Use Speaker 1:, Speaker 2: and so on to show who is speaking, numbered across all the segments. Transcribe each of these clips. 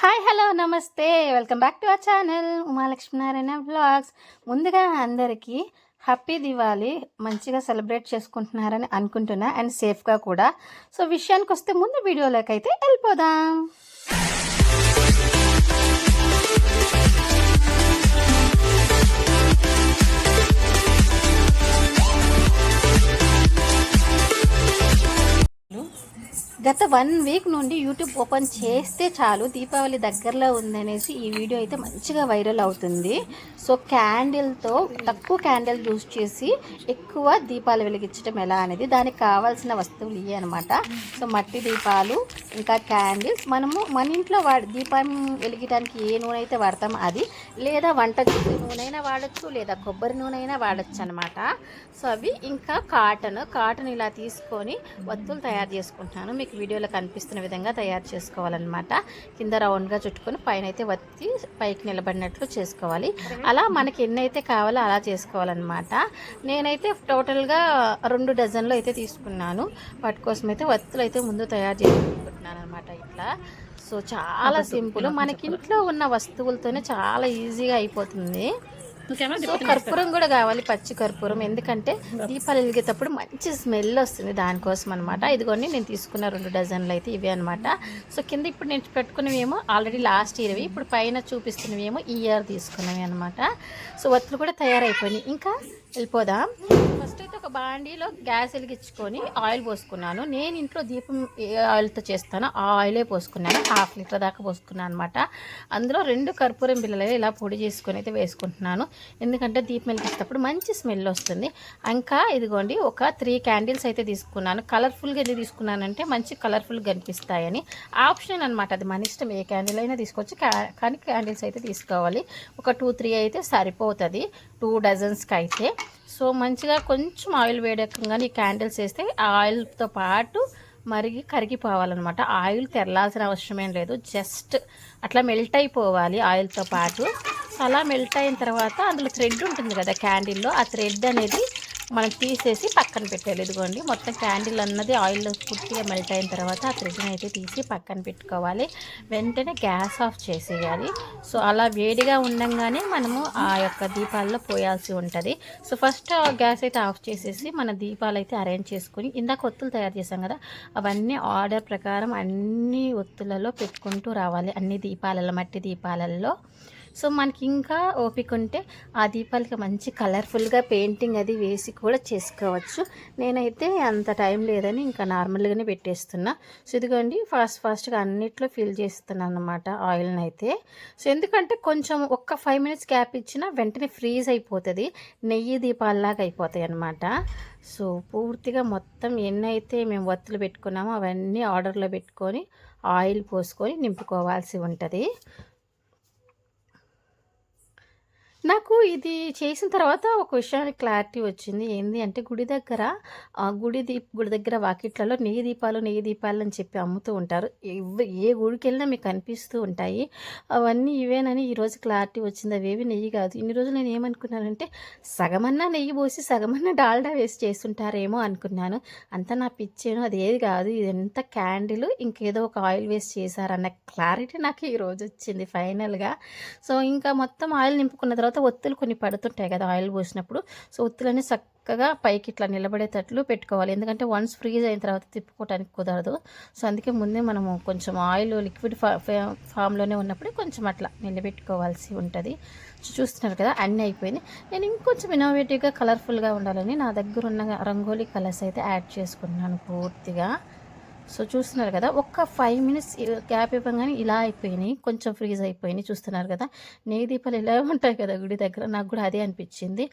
Speaker 1: Hi hello నమస్తే. Welcome back to our channel Umalakshminarayana blogs ముందుగా అందరికీ హ్యాపీ దివాళీ. మంచిగా సెలబ్రేట్ చేసుకుంటున్నారని అనుకుంటున్నా అండ్ సేఫ్గా కూడా. సో విషయానికి వస్తే ముందు వీడియోలోకి అయితే వెళ్ళిపోదాం. గత వన్ వీక్ నుండి యూట్యూబ్ ఓపెన్ చేస్తే చాలు దీపావళి దగ్గరలో ఉందనేసి ఈ వీడియో అయితే మంచిగా వైరల్ అవుతుంది. సో క్యాండిల్తో తక్కువ క్యాండిల్ యూజ్ చేసి ఎక్కువ దీపాలు వెలిగించడం ఎలా అనేది దానికి కావాల్సిన వస్తువులు ఇవి అనమాట సో మట్టి దీపాలు ఇంకా క్యాండిల్స్. మనము మన ఇంట్లో వాడి దీపం వెలిగడానికి ఏ నూనె అయితే వాడతామో అది లేదా వంట నూనె అయినా వాడచ్చు లేదా కొబ్బరి నూనె అయినా వాడచ్చు అనమాట సో అవి ఇంకా కాటన్ కాటన్ ఇలా తీసుకొని వత్తులు తయారు చేసుకుంటున్నాను. మీకు వీడియోలో కనిపిస్తున్న విధంగా తయారు చేసుకోవాలన్నమాట. కింద రౌండ్గా చుట్టుకొని పైన అయితే వత్తి పైకి నిలబడినట్లు చేసుకోవాలి. అలా మనకి ఎన్ని అయితే కావాలో అలా చేసుకోవాలన్నమాట. నేనైతే టోటల్గా రెండు డజన్లు అయితే తీసుకున్నాను. వాటి కోసం అయితే వత్తులు అయితే ముందు తయారు చేసుకుంటున్నాను అనమాట ఇట్లా. సో చాలా సింపుల్. మనకి ఇంట్లో ఉన్న వస్తువులతోనే చాలా ఈజీగా అయిపోతుంది. కర్పూరం కూడా కావాలి పచ్చి కర్పూరం. ఎందుకంటే దీపాలు వెలిగేటప్పుడు మంచి స్మెల్ వస్తుంది దానికోసం అనమాట ఇదిగోండి నేను తీసుకున్న రెండు డజన్లు అయితే ఇవే అనమాట సో కింద ఇప్పుడు నేను పెట్టుకున్నవేమో ఆల్రెడీ లాస్ట్ ఇయర్వి ఇప్పుడు పైన చూపిస్తున్నవేమో ఈ ఇయర్ తీసుకున్నవి అనమాట సో వత్తులు కూడా తయారైపోయినాయి. ఇంకా వెళ్ళిపోదాం. ఫస్ట్ అయితే ఒక బాండీలో గ్యాస్ వెలిగించుకొని ఆయిల్ పోసుకున్నాను. నేను ఇంట్లో దీపం ఏ ఆయిల్తో చేస్తానో ఆ ఆయిలే పోసుకున్నాను. హాఫ్ లీటర్ దాకా పోసుకున్నాను అనమాట అందులో రెండు కర్పూరం బిల్లలు ఇలా పొడి చేసుకొని అయితే వేసుకుంటున్నాను. ఎందుకంటే దీపం వెలిగించేటప్పుడు మంచి స్మెల్ వస్తుంది. ఇంకా ఇదిగోండి ఒక త్రీ క్యాండిల్స్ అయితే తీసుకున్నాను. కలర్ఫుల్గా ఎందుకు తీసుకున్నానంటే మంచి కలర్ఫుల్గా కనిపిస్తాయని. ఆప్షన్ అనమాట అది మన ఇష్టం. ఏ క్యాండిల్ అయినా తీసుకోవచ్చు. కానీ క్యాండిల్స్ అయితే తీసుకోవాలి. ఒక టూ త్రీ అయితే సరిపోతుంది. టూ డజన్స్కి అయితే. సో మంచిగా కొంచెం ఆయిల్ వేడెక్కగానే ఈ క్యాండిల్స్ వేస్తే ఆ ఆయిల్తో పాటు మరిగి కరిగిపోవాలన్నమాట. ఆయిల్ తెరలాల్సిన అవసరం ఏం లేదు. జస్ట్ అట్లా మెల్ట్ అయిపోవాలి ఆయిల్తో పాటు. అలా మెల్ట్ అయిన తర్వాత అందులో థ్రెడ్ ఉంటుంది కదా క్యాండిల్లో ఆ థ్రెడ్ అనేది మనం తీసేసి పక్కన పెట్టాలి ఇదిగోండి మొత్తం క్యాండిల్ అన్నది ఆయిల్ పూర్తిగా మెల్ట్ అయిన తర్వాత ఆ థ్రెడ్ని అయితే తీసి పక్కన పెట్టుకోవాలి. వెంటనే గ్యాస్ ఆఫ్ చేసేయాలి. సో అలా వేడిగా ఉండంగానే మనము ఆ యొక్క దీపాల్లో పోయాల్సి ఉంటుంది. సో ఫస్ట్ గ్యాస్ అయితే ఆఫ్ చేసేసి మన దీపాలు అయితే అరేంజ్ చేసుకుని ఇందాక ఒత్తులు తయారు చేసాం కదా అవన్నీ ఆర్డర్ ప్రకారం అన్ని ఒత్తులలో పెట్టుకుంటూ రావాలి. అన్ని దీపాలలో మట్టి దీపాలలో. సో మనకి ఇంకా ఓపిక ఉంటే ఆ దీపాలకి మంచి కలర్ఫుల్గా పెయింటింగ్ అది వేసి కూడా చేసుకోవచ్చు. నేనైతే అంత టైం లేదని ఇంకా నార్మల్గానే పెట్టేస్తున్నా. సో ఇదిగోండి ఫాస్ట్ ఫాస్ట్గా అన్నిట్లో ఫిల్ చేస్తున్నాను అనమాట ఆయిల్ని అయితే సో ఎందుకంటే కొంచెం ఒక్క ఫైవ్ మినిట్స్ గ్యాప్ ఇచ్చినా వెంటనే ఫ్రీజ్ అయిపోతుంది. నెయ్యి దీపాలలాగా అయిపోతాయి అనమాట సో పూర్తిగా మొత్తం ఎన్నైతే మేము వత్తులు పెట్టుకున్నామో అవన్నీ ఆర్డర్లో పెట్టుకొని ఆయిల్ పోసుకొని నింపుకోవాల్సి ఉంటుంది. నాకు ఇది చేసిన తర్వాత ఒక విషయానికి క్లారిటీ వచ్చింది. ఏంది అంటే గుడి దగ్గర గుడి దీప్ గుడి దగ్గర వాకిట్లలో నెయ్యి దీపాలు నెయ్యి దీపాలు అని చెప్పి అమ్ముతూ ఉంటారు. ఏ గుడికి వెళ్ళినా మీకు కనిపిస్తూ ఉంటాయి. అవన్నీ ఇవేనని ఈరోజు క్లారిటీ వచ్చింది. అవేవి నెయ్యి కాదు. ఇన్ని రోజులు నేను ఏమనుకున్నానంటే సగమన్నా నెయ్యి పోసి సగమన్నా డాల్డా వేసి చేస్తుంటారేమో అనుకున్నాను. అంతా నా పిచ్చేను అది ఏది కాదు. ఇది ఎంత క్యాండిల్ ఇంకేదో ఒక ఆయిల్ వేస్ట్ చేశారన్న క్లారిటీ నాకు ఈరోజు వచ్చింది ఫైనల్గా. సో ఇంకా మొత్తం ఆయిల్ నింపుకున్న తర్వాత తర్వాత ఒత్తులు కొన్ని పడుతుంటాయి కదా ఆయిల్ పోసినప్పుడు. సో ఒత్తులన్నీ చక్కగా పైకి ఇట్లా నిలబడేటట్లు పెట్టుకోవాలి. ఎందుకంటే వన్స్ ఫ్రీజ్ అయిన తర్వాత తిప్పుకోవడానికి కుదరదు. సో అందుకే ముందే మనము కొంచెం ఆయిల్ లిక్విడ్ ఫా ఫామ్లోనే ఉన్నప్పుడు కొంచెం అట్లా నిలబెట్టుకోవాల్సి ఉంటుంది. చూస్తున్నారు కదా అన్నీ అయిపోయింది. నేను ఇంకొంచెం ఇన్నోవేటివ్గా కలర్ఫుల్గా ఉండాలని నా దగ్గర ఉన్న రంగోలీ కలర్స్ అయితే యాడ్ చేసుకున్నాను పూర్తిగా. సో చూస్తున్నారు కదా ఒక్క ఫైవ్ మినిట్స్ గ్యాప్ ఇవ్వగానే ఇలా అయిపోయినాయి. కొంచెం ఫ్రీజ్ అయిపోయినాయి చూస్తున్నారు కదా. నెయ్యి దీపాలు ఇలా ఉంటాయి కదా గుడి దగ్గర నాకు కూడా అదే అనిపించింది.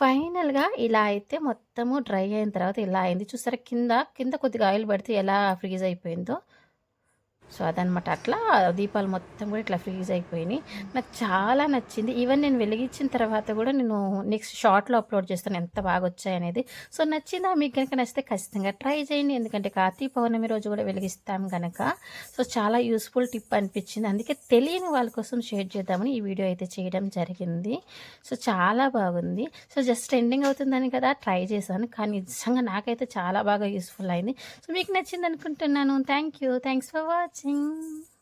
Speaker 1: ఫైనల్గా ఇలా అయితే మొత్తము డ్రై అయిన తర్వాత ఇలా అయింది. చూస్తారా కింద కింద కొద్దిగా ఆయిల్ పడితే ఎలా ఫ్రీజ్ అయిపోయిందో. సో అదనమాట అట్లా దీపాలు మొత్తం కూడా ఇట్లా ఫ్రీజ్ అయిపోయినాయి. నాకు చాలా నచ్చింది. ఈవెన్ నేను వెలిగించిన తర్వాత కూడా నేను నెక్స్ట్ షార్ట్లో అప్లోడ్ చేస్తాను ఎంత బాగా వచ్చాయి అనేది. సో నచ్చిందా? మీకు కనుక నచ్చితే ఖచ్చితంగా ట్రై చేయండి. ఎందుకంటే కార్తీ పౌర్ణమి రోజు కూడా వెలిగిస్తాం కనుక సో చాలా యూస్ఫుల్ టిప్ అనిపించింది. అందుకే తెలియని వాళ్ళ కోసం షేర్ చేద్దామని ఈ వీడియో అయితే చేయడం జరిగింది. సో చాలా బాగుంది. సో జస్ట్ ఎండింగ్ అవుతుందని కదా ట్రై చేశాను. కానీ నిజంగా నాకైతే చాలా బాగా యూస్ఫుల్ అయింది. సో మీకు నచ్చింది అనుకుంటున్నాను. Thank you thanks for watching watching.